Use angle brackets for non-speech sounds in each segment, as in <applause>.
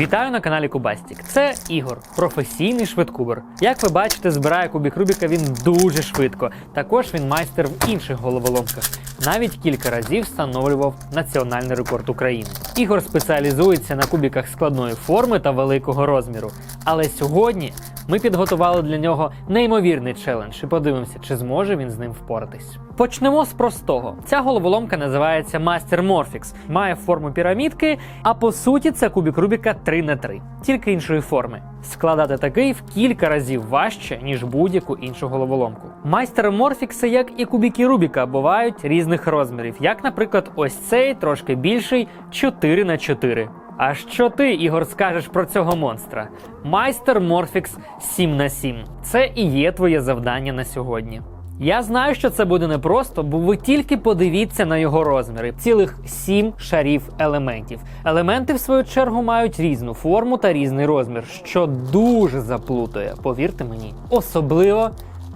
Вітаю на каналі Кубастік. Це Ігор, професійний швидкубер. Як ви бачите, збирає кубік Рубіка він дуже швидко. Також він майстер в інших головоломках. Навіть кілька разів встановлював національний рекорд України. Ігор спеціалізується на кубіках складної форми та великого розміру. Але сьогодні ми підготували для нього неймовірний челендж і подивимося, чи зможе він з ним впоратись. Почнемо з простого. Ця головоломка називається Master Morphix, має форму пірамідки, а по суті це кубік Рубіка 3 на 3 тільки іншої форми. Складати такий в кілька разів важче, ніж будь-яку іншу головоломку. Майстери Морфікси, як і кубіки Рубіка, бувають різних розмірів, як, наприклад, ось цей трошки більший 4 на 4 а що ти, Ігор, скажеш про цього монстра? Майстер Морфікс 7 на 7 Це і є твоє завдання на сьогодні. Я знаю, що це буде непросто, бо ви тільки подивіться на його розміри: цілих сім шарів елементів. Елементи, в свою чергу, мають різну форму та різний розмір, що дуже заплутує, повірте мені, особливо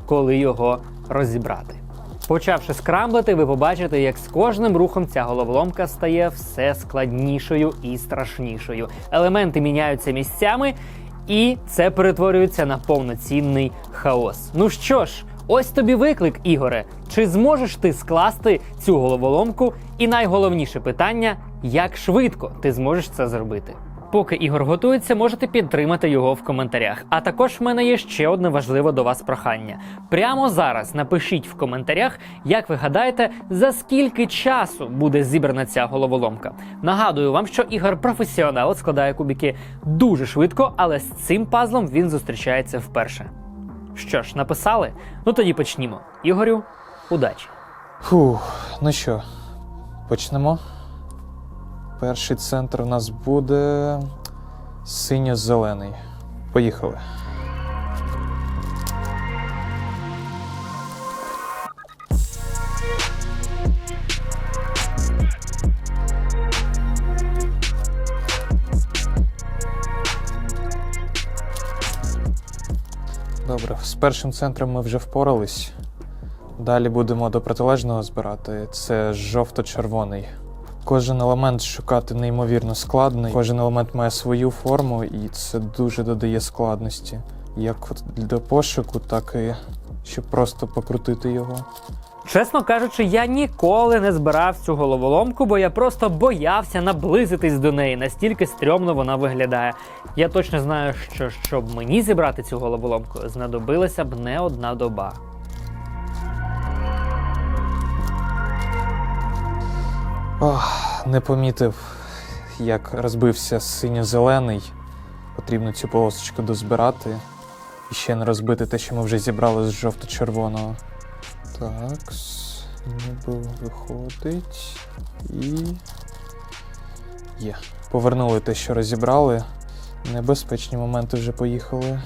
коли його розібрати. Почавши скрамблити, ви побачите, як з кожним рухом ця головоломка стає все складнішою і страшнішою. Елементи міняються місцями, і це перетворюється на повноцінний хаос. Ну що ж, ось тобі виклик, Ігоре. Чи зможеш ти скласти цю головоломку? І найголовніше питання: як швидко ти зможеш це зробити? Поки Ігор готується, можете підтримати його в коментарях. А також в мене є ще одне важливе до вас прохання. Прямо зараз напишіть в коментарях, як ви гадаєте, за скільки часу буде зібрана ця головоломка. Нагадую вам, що Ігор професіонал складає кубики дуже швидко, але з цим пазлом він зустрічається вперше. Що ж, написали? Ну тоді почнімо. Ігорю, удачі! Фух, ну що, почнемо. Перший центр у нас буде синьо-зелений. Поїхали. Добре, з першим центром ми вже впорались. Далі будемо до протилежного збирати. Це жовто-червоний. Кожен елемент шукати неймовірно складний. Кожен елемент має свою форму, і це дуже додає складності. Як до пошуку, так і щоб просто покрутити його. Чесно кажучи, я ніколи не збирав цю головоломку, бо я просто боявся наблизитись до неї, настільки стрьомно вона виглядає. Я точно знаю, що щоб мені зібрати цю головоломку, знадобилася б не одна доба. Ох, не помітив, як розбився синьо-зелений. Потрібно цю полосочку дозбирати. І ще не розбити те, що ми вже зібрали з жовто-червоного. Так, ніби виходить. І. Є. Повернули те, що розібрали. Небезпечні моменти вже поїхали.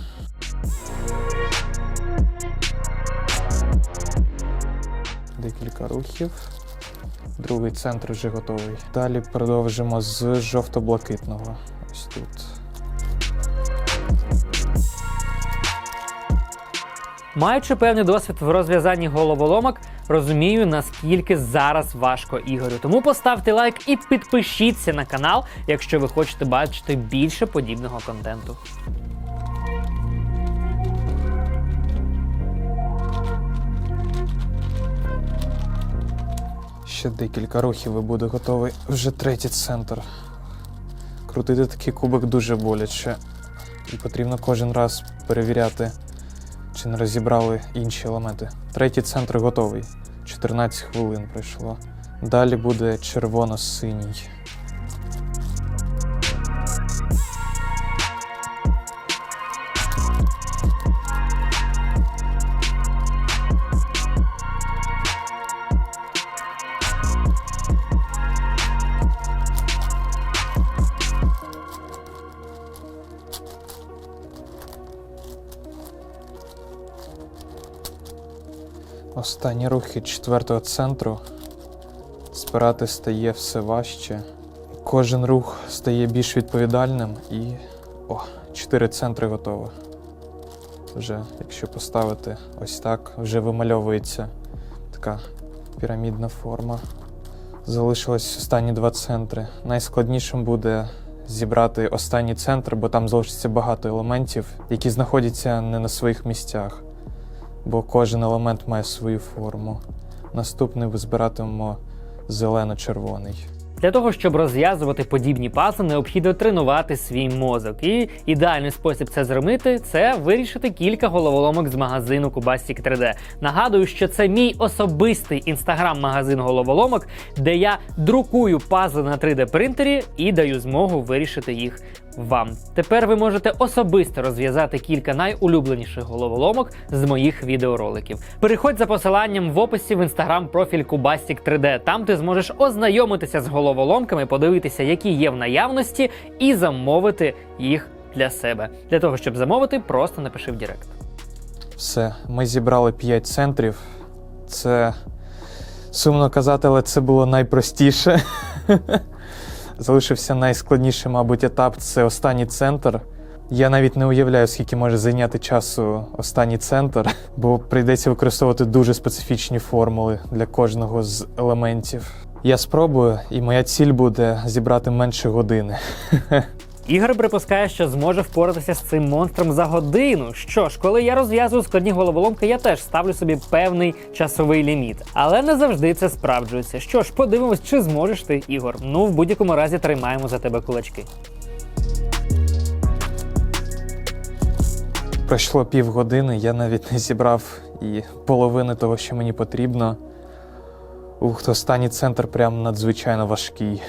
Декілька рухів. Другий центр вже готовий. Далі продовжимо з жовто-блакитного. Ось тут. Маючи певний досвід в розв'язанні головоломок, розумію, наскільки зараз важко Ігорю. Тому поставте лайк і підпишіться на канал, якщо ви хочете бачити більше подібного контенту. Ще декілька рухів і буде готовий вже третій центр. Крутити такий кубик дуже боляче. І потрібно кожен раз перевіряти, чи не розібрали інші елементи. Третій центр готовий. 14 хвилин пройшло. Далі буде червоно-синій. Останні рухи четвертого центру. Збирати стає все важче. Кожен рух стає більш відповідальним і. О, чотири центри готові. Вже, якщо поставити ось так, вже вимальовується така пірамідна форма. Залишилось останні два центри. Найскладнішим буде зібрати останній центр, бо там залишиться багато елементів, які знаходяться не на своїх місцях, бо кожен елемент має свою форму. Наступний ви збиратимемо зелено-червоний. Для того, щоб розв'язувати подібні пазли, необхідно тренувати свій мозок. І ідеальний спосіб це зробити це вирішити кілька головоломок з магазину Cubastic 3D. Нагадую, що це мій особистий інстаграм-магазин головоломок, де я друкую пазли на 3D принтері і даю змогу вирішити їх вам. Тепер ви можете особисто розв'язати кілька найулюбленіших головоломок з моїх відеороликів. Переходь за посиланням в описі в інстаграм профіль Cubastic 3D. Там ти зможеш ознайомитися з головоломками, подивитися, які є в наявності, і замовити їх для себе. Для того, щоб замовити, просто напиши в Директ. Все, ми зібрали 5 центрів. Це сумно казати, але це було найпростіше. <laughs> Залишився найскладніший, мабуть, етап це останній центр. Я навіть не уявляю, скільки може зайняти часу останній центр, бо прийдеться використовувати дуже специфічні формули для кожного з елементів. Я спробую, і моя ціль буде зібрати менше години. <laughs> Ігор припускає, що зможе впоратися з цим монстром за годину. Що ж, коли я розв'язую складні головоломки, я теж ставлю собі певний часовий ліміт. Але не завжди це справджується. Що ж, подивимось, чи зможеш ти, Ігор. Ну, в будь-якому разі тримаємо за тебе кулачки. Пройшло півгодини, я навіть не зібрав і половини того, що мені потрібно. Ух, останній центр прям надзвичайно важкий.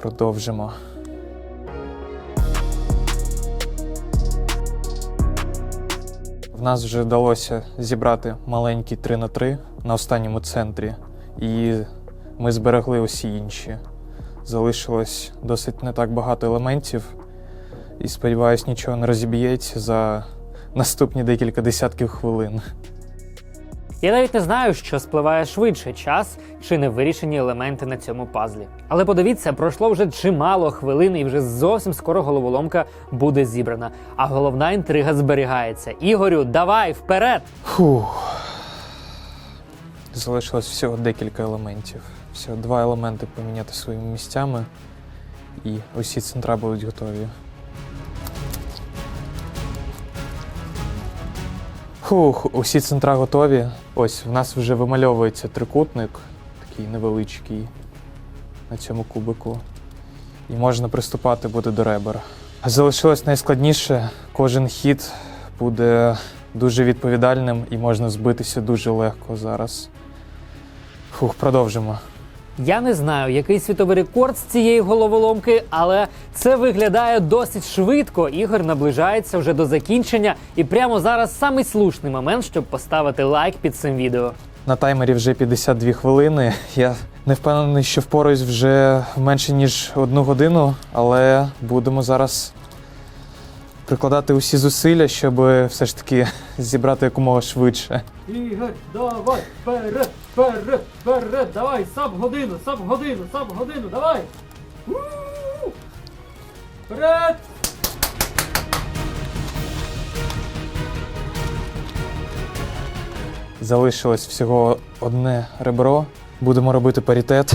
Продовжимо. Нас вже вдалося зібрати маленький 3 на 3 на останньому центрі, і ми зберегли усі інші. Залишилось досить не так багато елементів, і сподіваюсь, нічого не розіб'ється за наступні декілька десятків хвилин. Я навіть не знаю, що спливає швидше час чи невирішені елементи на цьому пазлі. Але подивіться, пройшло вже чимало хвилин, і вже зовсім скоро головоломка буде зібрана. А головна інтрига зберігається. Ігорю, давай вперед! Фух. Залишилось всього декілька елементів. Всього два елементи поміняти своїми місцями, і усі центра будуть готові. Фух, усі центра готові. Ось в нас вже вимальовується трикутник, такий невеличкий на цьому кубику. І можна приступати буде до ребер. Залишилось найскладніше. Кожен хід буде дуже відповідальним і можна збитися дуже легко зараз. Фух, продовжимо. Я не знаю, який світовий рекорд з цієї головоломки, але це виглядає досить швидко. Ігор наближається вже до закінчення, і прямо зараз самий слушний момент, щоб поставити лайк під цим відео. На таймері вже 52 хвилини. Я не впевнений, що впораюсь вже менше ніж одну годину, але будемо зараз прикладати усі зусилля, щоб все ж таки зібрати якомога швидше. Ігор, давай, вперед, вперед, вперед, давай, сам годину, сам годину, сам годину, давай. Вперед! Залишилось всього одне ребро. Будемо робити паритет.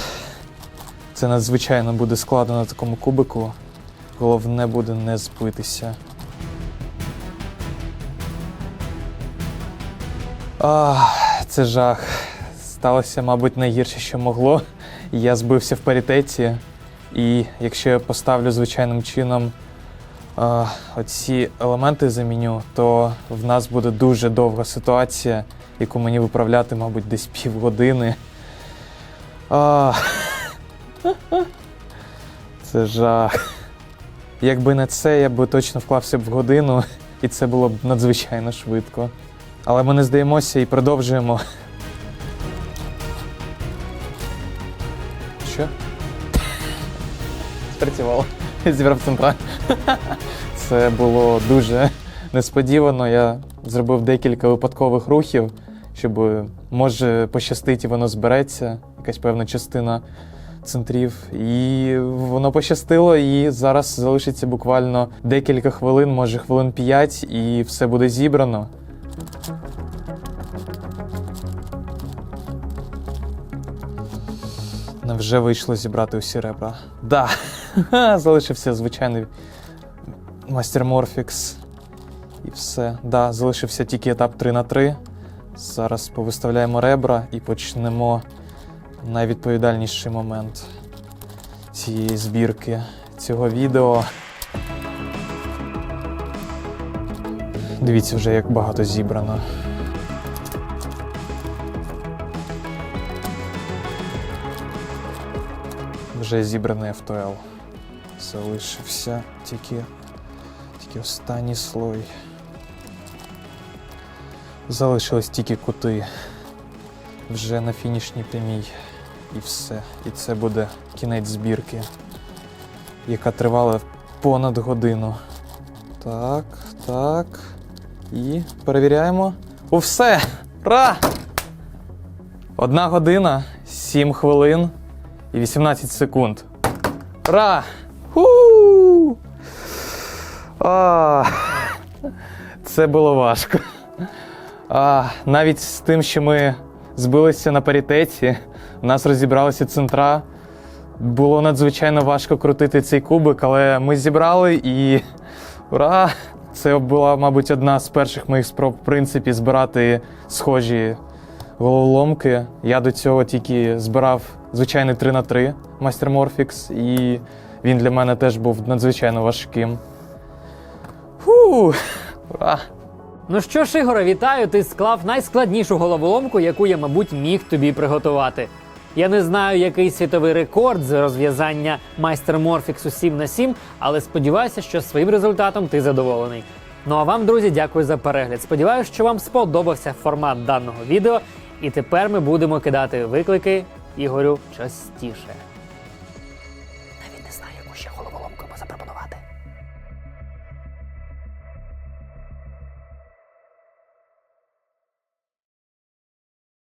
Це надзвичайно буде складно на такому кубику. Головне буде не збитися. Ах, це жах. Сталося, мабуть, найгірше, що могло. Я збився в паритеті, і якщо я поставлю звичайним чином а, оці елементи заміню, то в нас буде дуже довга ситуація, яку мені виправляти, мабуть, десь півгодини. А, <laughs> це жах. Якби не це, я б точно вклався б в годину, і це було б надзвичайно швидко. Але ми не здаємося і продовжуємо. Що? Спрацювало. Зібрав центра. <laughs> Це було дуже несподівано. Я зробив декілька випадкових рухів, щоб може пощастить і воно збереться, якась певна частина центрів. І воно пощастило, і зараз залишиться буквально декілька хвилин, може хвилин п'ять, і все буде зібрано. Невже вийшло зібрати усі ребра? Да, <laughs> залишився звичайний мастер Морфікс. І все. Да, залишився тільки етап 3 на 3. Зараз повиставляємо ребра і почнемо найвідповідальніший момент цієї збірки цього відео. Дивіться вже, як багато зібрано. Вже зібраний FTL. Залишився тільки, тільки останній слой. Залишились тільки кути. Вже на фінішній прямій. І все. І це буде кінець збірки, яка тривала понад годину. Так, так. І перевіряємо. У все! Ра! Одна година, 7 хвилин і 18 секунд. Ра! Ху! А, це було важко. А, навіть з тим, що ми збилися на паритеті, у нас розібралися центра. Було надзвичайно важко крутити цей кубик, але ми зібрали і ура! Це була, мабуть, одна з перших моїх спроб, в принципі, збирати схожі головоломки. Я до цього тільки збирав звичайний 3 на 3 Master Morphix, і він для мене теж був надзвичайно важким. Фу! Ура! Ну що ж, Ігоре, вітаю! Ти склав найскладнішу головоломку, яку я, мабуть, міг тобі приготувати. Я не знаю, який світовий рекорд з розв'язання майстер Морфіксу 7 на 7, але сподіваюся, що своїм результатом ти задоволений. Ну а вам, друзі, дякую за перегляд. Сподіваюся, що вам сподобався формат даного відео, і тепер ми будемо кидати виклики Ігорю частіше.